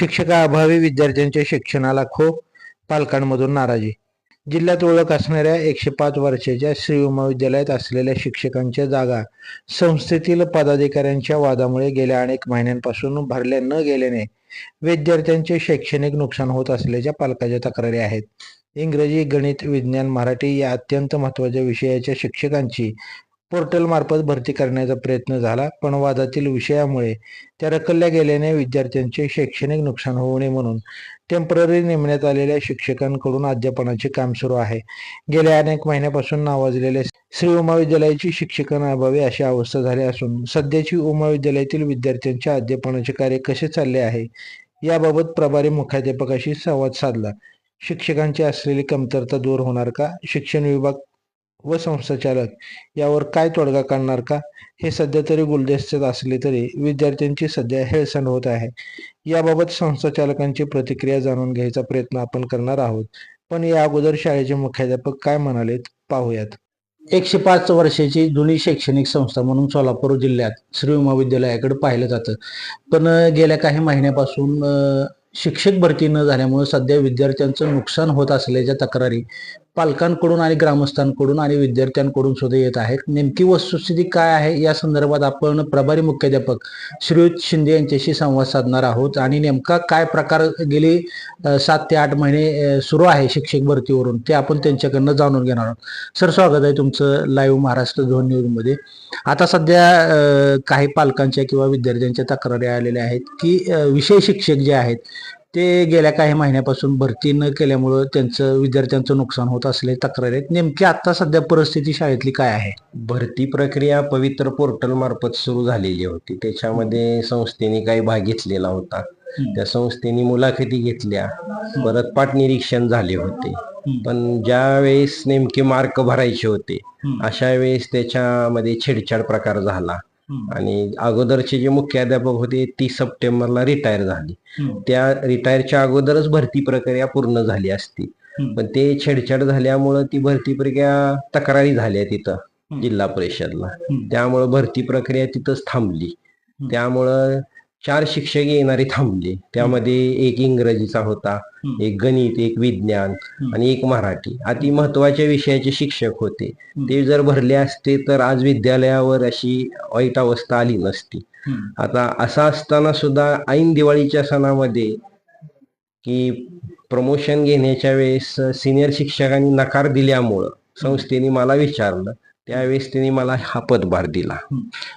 शिक्षकाअभावी विद्यार्थ्यांच्या शिक्षणाला खो पालकांमधून नाराजी. जिल्ह्यात ओळख असणाऱ्या एकशे पाच वर्षाच्या श्री उमा विद्यालयात असलेल्या शिक्षकांच्या जागा संस्थेतील पदाधिकाऱ्यांच्या वादामुळे गेल्या अनेक महिन्यांपासून भरल्या न गेल्याने विद्यार्थ्यांचे शैक्षणिक नुकसान होत असल्याच्या पालकाच्या तक्रारी आहेत. इंग्रजी गणित विज्ञान मराठी या अत्यंत महत्त्वाच्या विषयाच्या शिक्षकांची पोर्टलमार्फत भरती करण्याचा प्रयत्न झाला पण वादातील विषयामुळे त्या रखडल्या गेल्याने विद्यार्थ्यांचे शैक्षणिक नुकसान होऊ नये म्हणून टेंपररी नेमण्यात आलेल्या शिक्षकांकडून अध्यापनाचे काम सुरू आहे. गेल्या अनेक महिन्यापासून नावाजलेल्या श्री उमा विद्यालयाची शिक्षकांअभावी अशी अवस्था झाली असून सध्याची उमा विद्यालयातील विद्यार्थ्यांच्या अध्यापनाचे कार्य कसे चालले आहे याबाबत प्रभारी मुख्याध्यापकाशी संवाद साधला. शिक्षकांची असलेली कमतरता दूर होणार का? शिक्षण विभाग व संस्थाचालक यावर काय तोडगा काढणार का? हे सध्या तरी गुलदस्त्यात असले तरी विद्यार्थ्यांची सध्या हेळसंड होत आहे. याबाबत संस्थाचालकांची प्रतिक्रिया जाणून घ्यायचा प्रयत्न आपण करणार आहोत. पण या अगोदर शाळेचे मुख्याध्यापक काय म्हणालेत पाहूयात. एकशे पाच वर्षाची जुनी शैक्षणिक संस्था म्हणून सोलापूर जिल्ह्यात श्री महाविद्यालयाकडे पाहिलं जातं. पण गेल्या काही महिन्यापासून शिक्षक भरती न झाल्यामुळे सध्या विद्यार्थ्यांचं नुकसान होत असल्याच्या तक्रारी पालकांकडून आणि ग्रामस्थांकडून आणि विद्यार्थ्यांकडून सुद्धा येत आहेत. नेमकी वस्तुस्थिती काय आहे? या संदर्भात आपण प्रभारी मुख्याध्यापक श्रीयुत शिंदे यांच्याशी संवाद साधणार आहोत. आणि नेमका काय प्रकार गेली सात ते आठ महिने सुरू आहे शिक्षक भरतीवरून ते आपण त्यांच्याकडनं जाणून घेणार आहोत. सर स्वागत आहे तुमचं लाईव्ह महाराष्ट्र झोन न्यूजमध्ये आता सध्या काही पालकांच्या किंवा विद्यार्थ्यांच्या तक्रारी आलेल्या आहेत की विषय शिक्षक जे आहेत ते गेल्या काही महिन्यापासून भरती न केल्यामुळं त्यांचं विद्यार्थ्यांचं नुकसान होत असले तक्रारी आहेत. नेमकी आता सध्या परिस्थिती शाळेतली काय आहे? भरती प्रक्रिया पवित्र पोर्टल मार्फत सुरू झालेली होती. त्याच्यामध्ये संस्थेने काही भाग घेतलेला होता. त्या संस्थेने मुलाखती घेतल्या. परत पाठनिरीक्षण झाले होते. पण ज्या वेळेस नेमके मार्क भरायचे होते. अशा वेळेस त्याच्यामध्ये छेडछाड प्रकार झाला. आणि अगोदरचे जे मुख्याध्यापक होते तीस सप्टेंबरला रिटायर झाले. त्या रिटायरच्या अगोदरच भरती प्रक्रिया पूर्ण झाली असती. पण ते छेडछाड झाल्यामुळं ती भरती प्रक्रिया तक्रारी झाल्या तिथं. जिल्हा परिषदला. त्यामुळं भरती प्रक्रिया तिथंच थांबली. त्यामुळं चार शिक्षक येणारे थांबले. त्यामध्ये एक इंग्रजीचा होता. एक गणित एक विज्ञान. आणि एक मराठी. अति महत्त्वाच्या विषयाचे शिक्षक होते. ते जर भरले असते तर आज विद्यालयावर अशी वाईट अवस्था आली नसती. आता असं असताना सुद्धा ऐन दिवाळीच्या सणामध्ये की प्रमोशन घेण्याच्या वेळेस सिनियर शिक्षकांनी नकार दिल्यामुळं संस्थेने मला विचारलं त्यावेळेस त्यांनी मला हा पदभार दिला.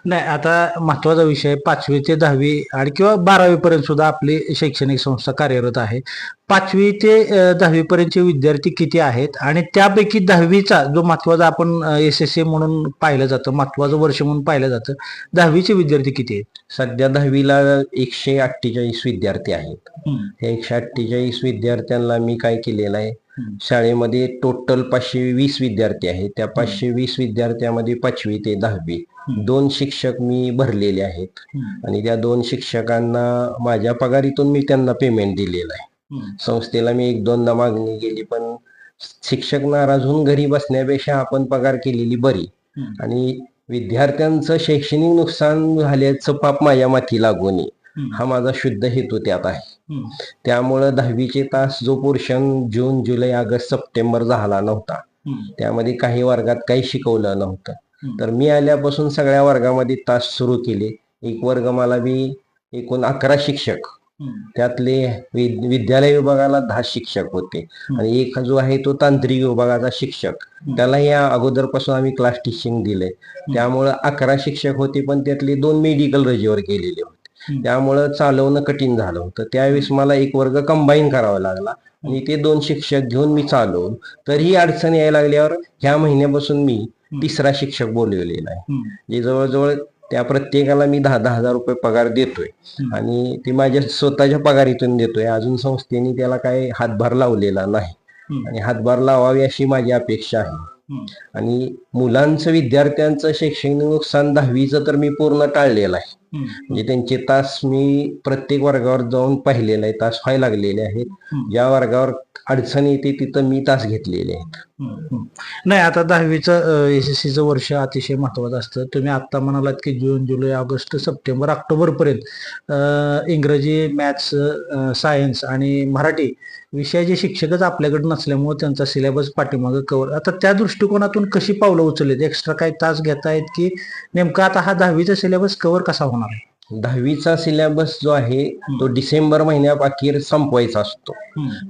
नाही आता महत्त्वाचा विषय पाचवी ते दहावी आणि किंवा बारावी पर्यंत सुद्धा आपली शैक्षणिक संस्था कार्यरत आहे. पाचवी ते दहावी पर्यंतचे विद्यार्थी किती आहेत? आणि त्यापैकी दहावीचा जो महत्त्वाचा आपण एस एस ए म्हणून पाहिलं जातं महत्वाचं वर्ष म्हणून पाहिलं जातं दहावीचे विद्यार्थी किती आहेत? सध्या दहावीला एकशे अठ्ठेचाळीस विद्यार्थी आहेत. त्या एकशे अठ्ठेचाळीस विद्यार्थ्यांना मी काय केलेलं आहे. शाळेमध्ये टोटल पाचशे वीस विद्यार्थी आहेत. त्या पाचशे वीस विद्यार्थ्यामध्ये पाचवी ते दहावी. दोन शिक्षक मी भरलेले आहेत. आणि त्या दोन शिक्षकांना माझ्या पगारीतून मी त्यांना पेमेंट दिलेलं आहे. संस्थेला मी एक दोनदा मागणी केली पण शिक्षक नाराज होऊन घरी बसण्यापेक्षा आपण पगार केलेली बरी. आणि विद्यार्थ्यांचं शैक्षणिक नुकसान झाल्याचं पाप माझ्या माथी लागू नये हा माझा शुद्ध हेतू त्यात आहे. त्यामुळं दहावीचे तास जो पोर्शन जून जुलै ऑगस्ट सप्टेंबर झाला नव्हता. त्यामध्ये काही वर्गात काही शिकवलं नव्हतं. तर मी आल्यापासून सगळ्या वर्गामध्ये तास सुरू केले. एक वर्ग मला मी एकूण अकरा शिक्षक त्यातले विद्यालय विभागाला दहा शिक्षक होते. आणि एक जो आहे तो तांत्रिक विभागाचा शिक्षक. त्याला या अगोदरपासून आम्ही क्लास टीचिंग दिले त्यामुळं अकरा शिक्षक होते पण त्यातले दोन मेडिकल रजेवर गेलेले होते. त्यामुळं चालवणं कठीण झालं होतं. त्यावेळेस मला एक वर्ग कंबाईन करावा लागला. आणि ते दोन शिक्षक घेऊन मी चालवून तरीही अडचण यायला लागल्यावर ह्या महिन्यापासून मी तिसरा शिक्षक बोलवलेला आहे. जे जवळजवळ त्या प्रत्येकाला मी दहा दहा हजार रुपये पगार देतोय. आणि ते माझ्या स्वतःच्या पगारीतून देतोय. अजून संस्थेने त्याला काही हातभार लावलेला नाही. आणि हातभार लावावी अशी माझी अपेक्षा आहे. आणि मुलांचं विद्यार्थ्यांचं शैक्षणिक नुकसान दहावीचं तर मी पूर्ण टाळलेलं आहे. म्हणजे त्यांचे तास मी प्रत्येक वर्गावर जाऊन पाहिलेले आहे तास व्हायला लागलेले आहेत. ज्या वर्गावर अडचण येते तिथं मी तास घेतलेले आहेत. नाही आता दहावीचं एस एस सीचं वर्ष अतिशय महत्वाचं असतं. तुम्ही आता म्हणालात की जून जुलै ऑगस्ट सप्टेंबर ऑक्टोबर पर्यंत इंग्रजी मॅथ्स सायन्स आणि मराठी विषयाचे शिक्षकच आपल्याकडे नसल्यामुळे त्यांचा सिलेबस पाठीमागं कवर. आता त्या दृष्टिकोनातून कशी पावलं उचललीत? एक्स्ट्रा काही तास घेतायत की नेमका आता हा दहावीचा सिलेबस कव्हर कसा होणार? आहे. दहावीचा सिलेबस जो आहे तो डिसेंबर महिन्याअखेर संपवायचा असतो.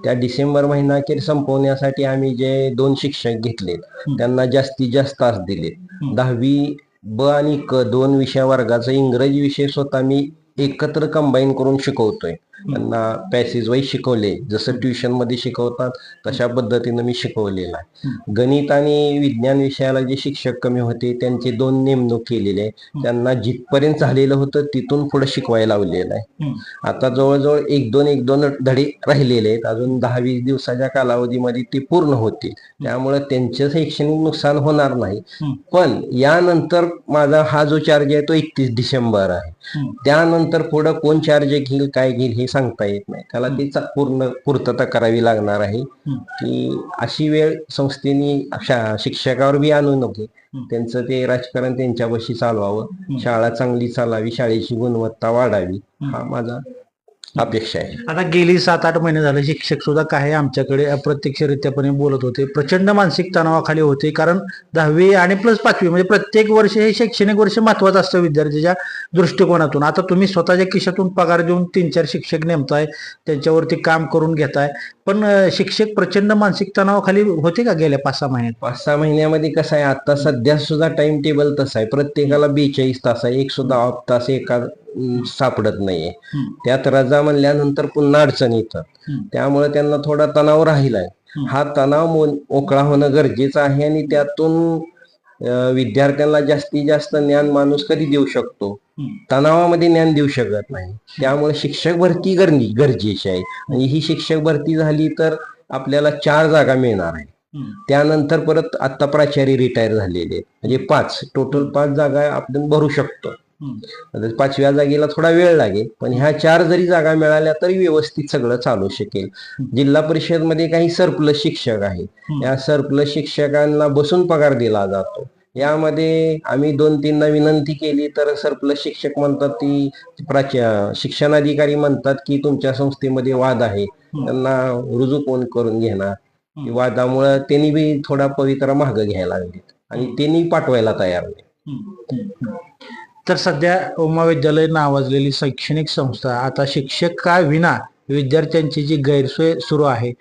त्या डिसेंबर महिना अखेर संपवण्यासाठी आम्ही जे दोन शिक्षक घेतले त्यांना जास्तीत जास्त तास दिले दहावी ब आणि क दोन विषया वर्गाचा इंग्रजी विषय स्वतः मी एकत्र कंबाईन करून शिकवतोय. त्यांना पॅसेज वाईज शिकवले. जसं ट्युशनमध्ये शिकवतात तशा पद्धतीनं मी शिकवलेलं आहे. गणित आणि विज्ञान विषयाला जे शिक्षक कमी होते त्यांचे दोन नेमणूक केलेले. आहे त्यांना जिथपर्यंत झालेलं होतं तिथून पुढे शिकवायला लावलेलं आहे. आता जवळजवळ एक दोन एक दोन धडे राहिलेले आहेत. अजून दहा वीस दिवसाच्या कालावधीमध्ये ते पूर्ण होतील. त्यामुळे त्यांचं शैक्षणिक नुकसान होणार नाही. पण यानंतर माझा हा जो चार्ज आहे तो एकतीस डिसेंबर आहे. त्यानंतर पुढं कोण चार्ज घेईल काय घेईल हे सांगता येत नाही. त्याला ती चा- पूर्ण पूर्तता करावी लागणार आहे. की अशी वेळ संस्थेने शिक्षकावर बी आणू नये त्यांचं ते राजकारण त्यांच्यापाशी चालवावं. शाळा चांगली चालावी शाळेची गुणवत्ता वाढावी. हा माझा अपेक्षा आहे. आता गेली सात आठ महिने झाले शिक्षक सुद्धा काही आमच्याकडे अप्रत्यक्षरित्यापणे बोलत होते. प्रचंड मानसिक तणावाखाली होते कारण दहावी आणि प्लस पाचवी म्हणजे प्रत्येक वर्ष हे शैक्षणिक वर्ष महत्वाचं असतं विद्यार्थ्याच्या दृष्टिकोनातून. आता तुम्ही स्वतःच्या खिशातून पगार देऊन तीन चार शिक्षक नेमताय त्यांच्यावरती काम करून घेताय. पण शिक्षक प्रचंड मानसिक तणावाखाली होते का गेल्या पाच सहा महिन्यात? पाच सहा महिन्यामध्ये कसं आहे आता सध्या सुद्धा टाइम टेबल तसं आहे. प्रत्येकाला बेचाळीस तास आहे. एक सुद्धा ऑफ तास एका सापडत नाहीये. त्यात रजा म्हणल्यानंतर पुन्हा अडचण येतात. त्यामुळे त्यांना थोडा तणाव राहिलाय. हा तणाव मोकळा होणं गरजेचं आहे आणि त्यातून विद्यार्थ्यांना जास्तीत जास्त ज्ञान माणूस कधी देऊ शकतो? तणावामध्ये ज्ञान देऊ शकत नाही. त्यामुळे शिक्षक भरती करणे गरजेची आहे. आणि ही शिक्षक भरती झाली तर आपल्याला चार जागा मिळणार आहे त्यानंतर परत आता प्राचार्य रिटायर झालेले आहेत. म्हणजे पाच. टोटल पाच जागा आपण भरू शकतो. पाचव्या जागेला थोडा वेळ लागेल पण ह्या चार जरी जागा मिळाल्या तरी व्यवस्थित सगळं चालू शकेल. जिल्हा परिषदमध्ये काही सरप्लस शिक्षक आहेत. या सरप्लस शिक्षकांना बसून पगार दिला जातो. यामध्ये आम्ही दोन तीनदा विनंती केली तर सरप्लस शिक्षक म्हणतात ती प्राच्या शिक्षणाधिकारी म्हणतात की तुमच्या संस्थेमध्ये वाद आहे. त्यांना रुजू कोण करून घेणार? की वादामुळं त्यांनी बी थोडा पवित्रा महाग घ्यायला लागलेत. आणि त्यांनी पाठवायला तयार नाही. तर सध्या महाविद्यालय नावाजलेली शैक्षणिक संस्था आता शिक्षकाविना विद्यार्थ्यांची जी गैरसोय सुरू आहे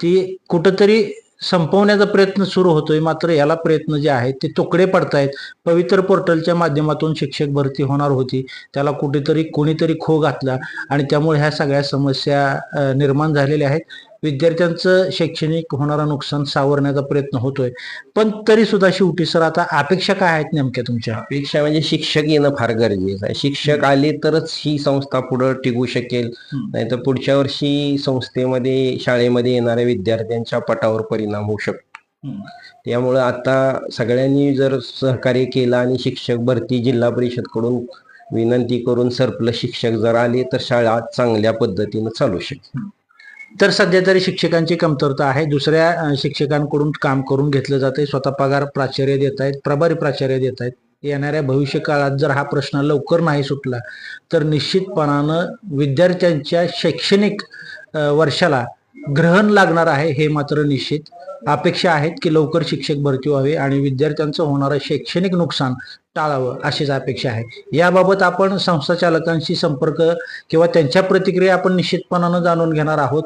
ती कुठंतरी संपवण्याचा प्रयत्न सुरू होतोय. मात्र याला प्रयत्न जे आहेत ते तुकडे पडतायत. पवित्र पोर्टलच्या माध्यमातून शिक्षक भरती होणार होती. त्याला कुठेतरी कोणीतरी खो घातला आणि त्यामुळे ह्या सगळ्या समस्या निर्माण झालेल्या आहेत. विद्यार्थ्यांचं शैक्षणिक होणारं नुकसान सावरण्याचा प्रयत्न होतोय. पण तरी सुद्धा शेवटी सर आता अपेक्षा काय आहेत नेमक्या तुमच्या? अपेक्षा म्हणजे शिक्षक येणं फार गरजेचं आहे. शिक्षक आले तरच ही संस्था पुढे टिकू शकेल. नाहीतर पुढच्या वर्षी संस्थेमध्ये शाळेमध्ये येणाऱ्या विद्यार्थ्यांच्या पटावर परिणाम होऊ शकतो. त्यामुळं आता सगळ्यांनी जर सहकार्य केलं आणि शिक्षक भरती जिल्हा परिषदकडून विनंती करून सरप्लस शिक्षक जर आले तर शाळा चांगल्या पद्धतीनं चालू शकेल. तर सध्या तरी शिक्षकांची कमतरता आहे. दुसऱ्या शिक्षकांकडून काम करून घेतलं जाते स्वतः पगार प्राचार्य देत आहेत प्रभारी प्राचार्य देत आहेत. येणाऱ्या भविष्य काळात जर हा प्रश्न लवकर नाही सुटला तर निश्चितपणानं विद्यार्थ्यांच्या शैक्षणिक वर्षाला ग्रहण लागणार आहे हे मात्र निश्चित. अपेक्षा आहेत की लवकर शिक्षक भरती व्हावे आणि विद्यार्थ्यांचं होणारं शैक्षणिक नुकसान टाळावं अशीच अपेक्षा आहे. याबाबत आपण संस्था चालकांशी संपर्क किंवा त्यांच्या प्रतिक्रिया आपण निश्चितपणानं जाणून घेणार आहोत.